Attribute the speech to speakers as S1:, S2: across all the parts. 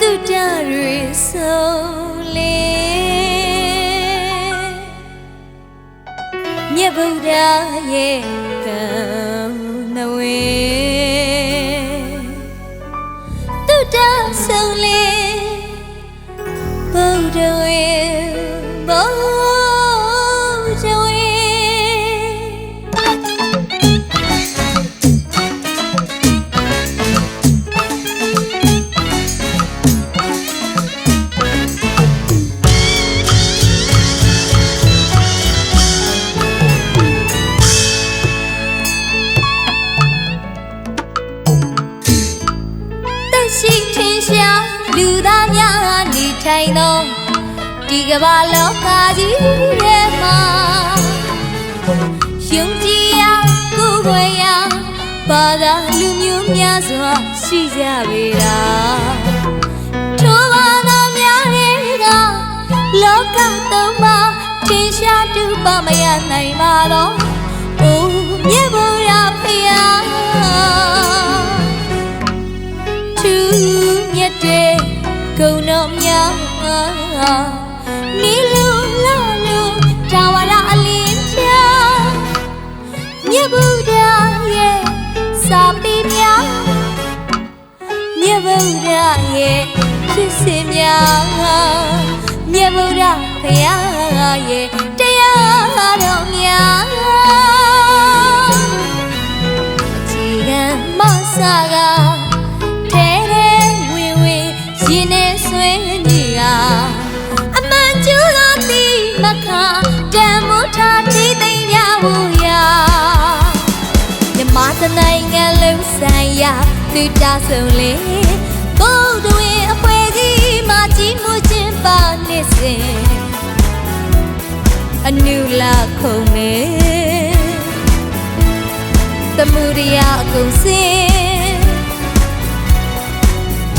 S1: သူတတွေဆုံးလေမြတ်ဗုဒ္ဓရဲ့ကံနဝေသူတဆုံးလေ လူသားများနေထိုင်သောဒီကမ္ဘာလောကကြီးထဲမှာယုံကြည်ရာကိုယ်ွယ်ရာဘာသာလူမျိုးများစွာရှိကြပေတာထိုဘာသာများတွေကလောကသုံးပါထင်ရှားတူပါမရနိုင်ပါတော့အိုးမြေဘုရားဖျား ဂုဏ်တော်များနီလူလာလူတာဝရအလင်းချာမြတ်ဗုဒ္ဓရဲ့စာပေများမြတ်ဗုဒ္ဓရဲ့ဖြစ်စဉ်များမြတ်ဗုဒ္ဓဘုရားရဲ့တရားတော်များជីကံမဆာက သူတာဆုံးလေဘုဒ္ဓဝင်အဖွဲကြီးမှာကြီးမှုချင်းပါနေစဉ်အနုလာခုံနေသမှုတရားအကုန်စင်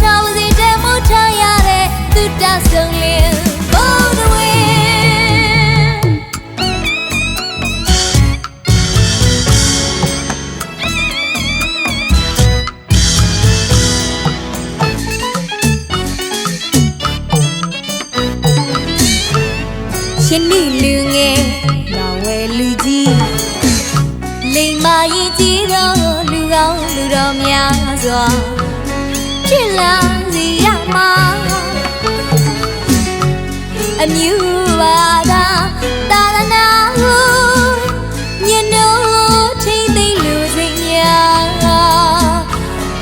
S1: တောင်းစီတမှုထားရတဲ့သူတဆုံးလ များစွာဖြစ်လာစီရမှာအမျိုးပါသာသာသနာကိုညနိုးထိမ့်သိမ့်လူစိတ်များ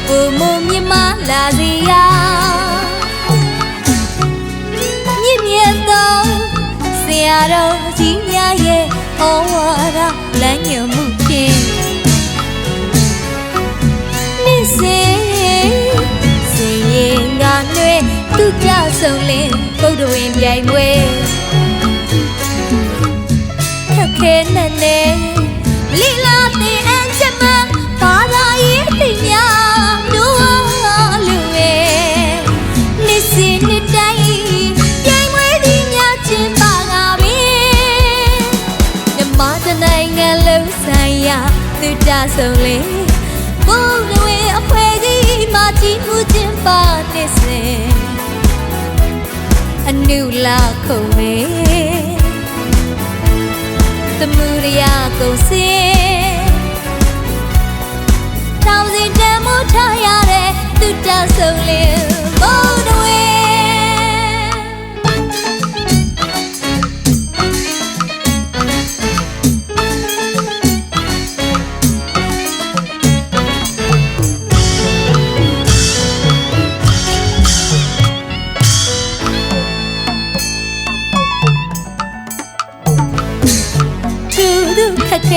S1: ဘုံမမြမလာစီရာမြင့်မြတ်သောဆရာတော်ကြီးများရဲ့ဩဝါဒလမ်းညွှန်မှုဖြင့် ဒ္ဓဝင်ပြိုင်ပွဲခက်ခဲနဲ့နဲ့လီလာတင်အန်ချက်မဘာသာရေးသိများတို့လူရဲ့နေ့စဉ်နေ့တိုင်းပြိုင်ပွဲဒီညကျင်းပါကပြီမြမတနိုင်ငံလုံးဆိုင်ရာသူတဆုံးလေ လာခုံမေသမှုရရကုန်စင်တောင်းစီတမ်းမထားရ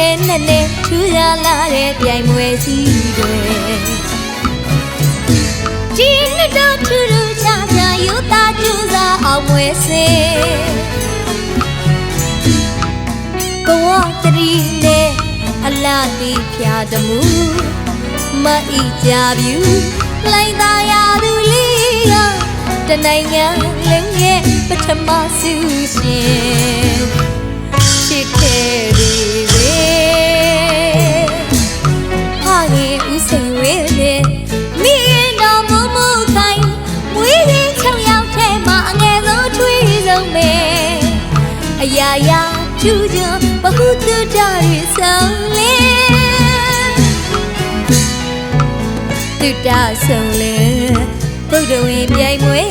S1: ခက်ခဲနဲ့နဲ့ထူရလာတဲ့ပြိုင်ပွဲစီတွေဒီနှစ်တော့ထူထူခြားခြားယူသားကျူစားအောင်ပွဲစင်ဘဝတရီနဲ့အလားတီဖြာတမှုမအီကြပြူလိုက်သာရသူလေးကတနိုင်ငံလုံးရဲ့ပထမဆုရှင်ချ စ်ခဲ့ပြီပဲဟာလေဦးစိန်ဝဲလေမိရင်တော်မူမူခိုင်မွေးရင်ချုံရောက်ထဲမှာအငယ်ဆုံးထွေးဆုံးပဲအရာရာကျူးကျဘဟုတုတရဆောင်လေတုတဆောင်လေဘုဒ္ဓဝင်ပြိုင်မွေး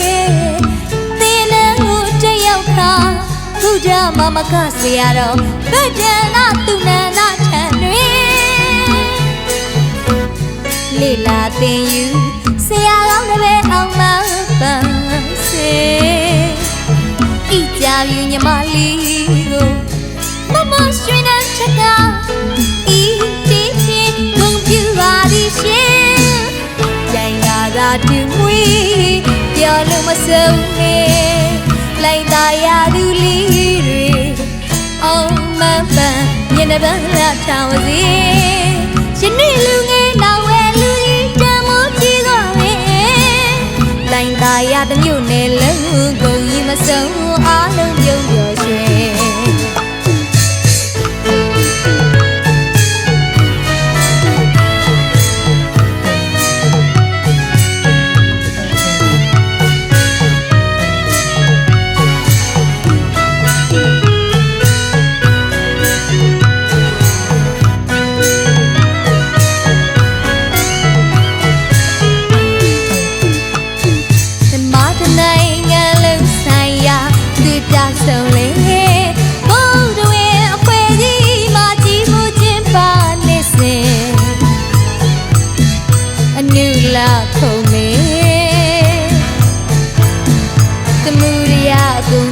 S1: သေလံကိုတယောက်ခါ ဘုရားမမကဆရာတော်ဗဒ္ဒနာသူနန္ဒထံတွင်လေလာတင်ယူဆရာကောင်းတစ်ပဲအောင်မပန်းစေဤကြပြူညီမလေးကိုမမရွှေနဲ့ချက်ကဤတီချင်းဂုံပြူပါသည်ရှင်ကြိုင်လာသာတူမွေးပြောလို့မဆုံးနဲ့ န်းညနေပန်းလာထောင်စီယနေ့လူင အနုလာခုံမေသမှုရိယအကုန်